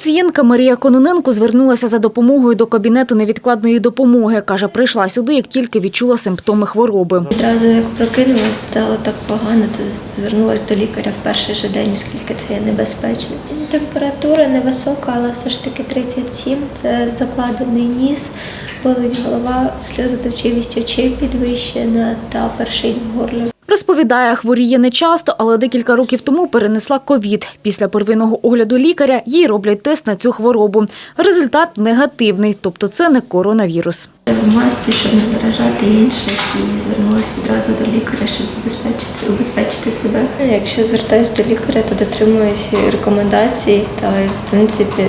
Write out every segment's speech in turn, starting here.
Пацієнтка Марія Кононенко звернулася за допомогою до кабінету невідкладної допомоги. Каже, прийшла сюди, як тільки відчула симптоми хвороби. Одразу як прокинулась, стало так погано, то звернулася до лікаря в перший же день, оскільки це є небезпечно. Температура невисока, але все ж таки 37. Це закладений ніс, болить голова, сльозоточивість очей підвищена та першить в горлі. Розповідає, хворіє не часто, але декілька років тому перенесла ковід. Після первинного огляду лікаря їй роблять тест на цю хворобу. Результат негативний, тобто це не коронавірус. В масці, щоб не заражати інших, і звернулася відразу до лікаря, щоб забезпечити, убезпечити себе. Якщо звертаюся до лікаря, то дотримуюся рекомендацій та в принципі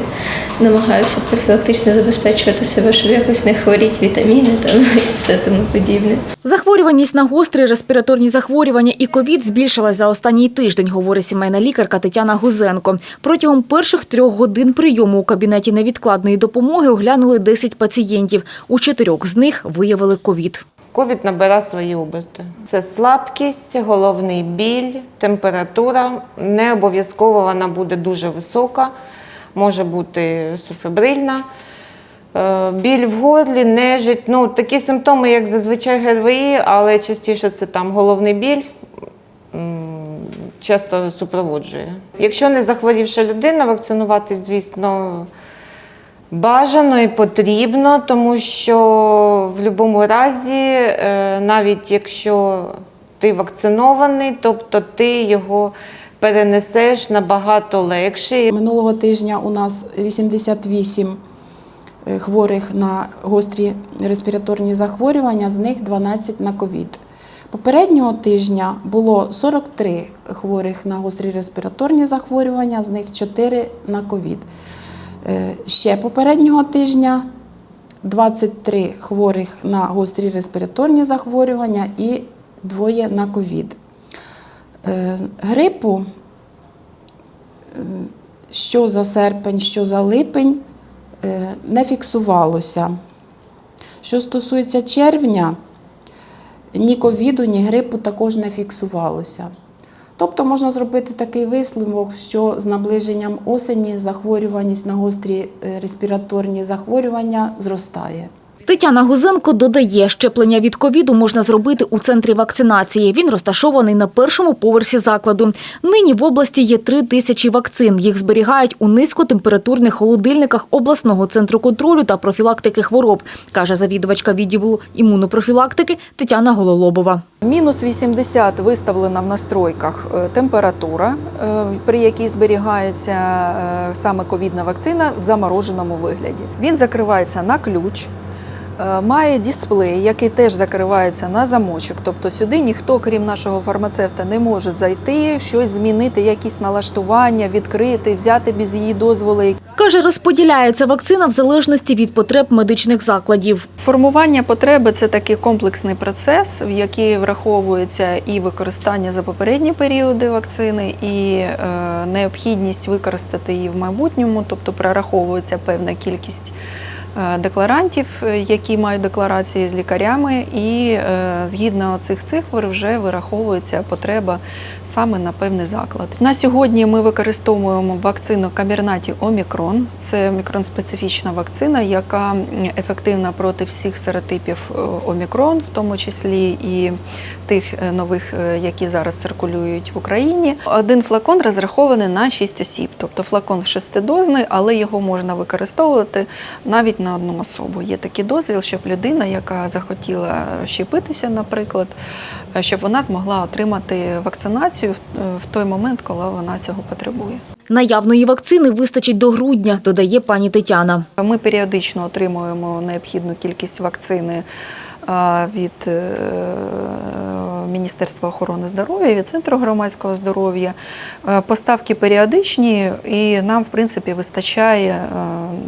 намагаюся профілактично забезпечувати себе, щоб якось не хворіти вітаміни там, і все тому подібне. Захворюваність на гострі респіраторні захворювання і ковід збільшилась за останній тиждень, говорить сімейна лікарка Тетяна Гузенко. Протягом перших трьох годин прийому у кабінеті невідкладної допомоги оглянули 10 пацієнтів. У чотирьох з них виявили ковід. Ковід набира свої оберти. Це слабкість, головний біль, температура. Не обов'язково вона буде дуже висока, може бути суфебрильна. Е, Біль в горлі, нежить. Ну, такі симптоми, як зазвичай ГРВІ, але частіше це там головний біль. Часто супроводжує. Якщо не захворівша людина, вакцинуватись, звісно, Бажано і потрібно, тому що в будь-якому разі, е, навіть якщо ти вакцинований, тобто ти його перенесеш набагато легше. Минулого тижня у нас 88 е, хворих на гострі респіраторні захворювання, з них 12 на ковід. Попереднього тижня було 43 хворих на гострі респіраторні захворювання, з них 4 на ковід. Е, Ще попереднього тижня 23 хворих на гострі респіраторні захворювання і двоє на ковід. Е, Грипу що за серпень, що за липень е, не фіксувалося. Що стосується червня, ні ковіду, ні грипу також не фіксувалося. Тобто можна зробити такий висновок, що з наближенням осені захворюваність на гострі е, респіраторні захворювання зростає. Тетяна Гузенко додає, щеплення від ковіду можна зробити у центрі вакцинації. Він розташований на першому поверсі закладу. Нині в області є три тисячі вакцин. Їх зберігають у низькотемпературних холодильниках обласного центру контролю та профілактики хвороб, каже завідувачка відділу імунопрофілактики Тетяна Гололобова. Мінус 80 виставлена в настройках е, температура, е, при якій зберігається е, саме ковідна вакцина в замороженому вигляді. Він закривається на ключ. Е, Має дисплей, який теж закривається на замочок. Тобто сюди ніхто, крім нашого фармацевта, не може зайти, щось змінити, якісь налаштування, відкрити, взяти без її дозволу. Каже, розподіляється вакцина в залежності від потреб медичних закладів. Формування потреби це такий комплексний процес, в який враховується і використання за попередні періоди вакцини, і е, необхідність використати її в майбутньому, тобто прораховується певна кількість. Е, Декларантів, е, які мають декларації з лікарями, і е, згідно цих цифр вже вираховується потреба саме на певний заклад. На сьогодні ми використовуємо вакцину Камірнаті Омікрон. Це омікрон-специфічна вакцина, яка ефективна проти всіх серотипів Омікрон, в тому числі і тих нових, які зараз циркулюють в Україні. Один флакон розрахований на 6 осіб, тобто флакон шестидозний, але його можна використовувати навіть на одну особу. Є такий дозвіл, щоб людина, яка захотіла щепитися, наприклад, щоб вона змогла отримати вакцинацію в- той момент, коли вона цього потребує. Наявної вакцини вистачить до грудня, додає пані Тетяна. Ми періодично отримуємо необхідну кількість вакцини від е, Міністерства охорони здоров'я, від Центру громадського здоров'я. Е, Поставки періодичні, і нам, в принципі, вистачає е,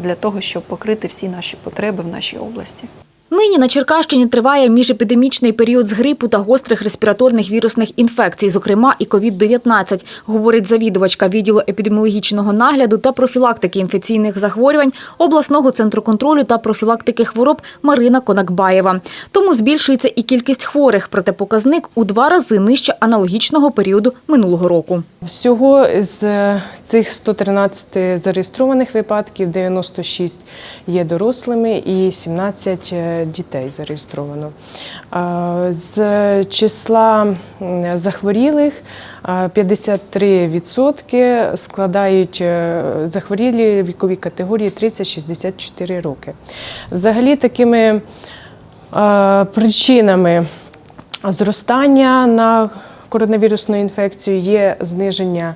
для того, щоб покрити всі наші потреби в нашій області. Нині на Черкащині триває міжепідемічний період з грипу та гострих респіраторних вірусних інфекцій, зокрема і COVID-19, говорить завідувачка відділу епідеміологічного нагляду та профілактики інфекційних захворювань обласного центру контролю та профілактики хвороб Марина Конакбаєва. Тому збільшується і кількість хворих, проте показник у два рази нижче аналогічного періоду минулого року. Всього з цих 113 зареєстрованих випадків 96 є дорослими і 17 дітей зареєстровано. З числа захворілих 53% складають е, захворілі вікові категорії 30-64 роки. Взагалі такими причинами зростання на коронавірусну інфекцію є зниження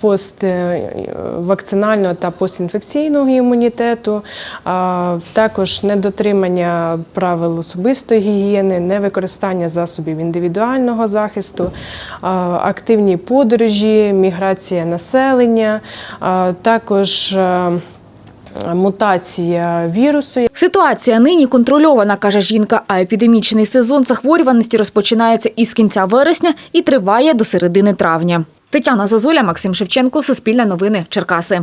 поствакцинального та постінфекційного імунітету, також недотримання правил особистої гігієни, невикористання засобів індивідуального захисту, активні подорожі, міграція населення, також а, мутація вірусу, Ситуація нині контрольована, каже жінка, а епідемічний сезон захворюваності розпочинається із кінця вересня і триває до середини травня. Тетяна Зозуля, Максим Шевченко, Суспільне новини, Черкаси.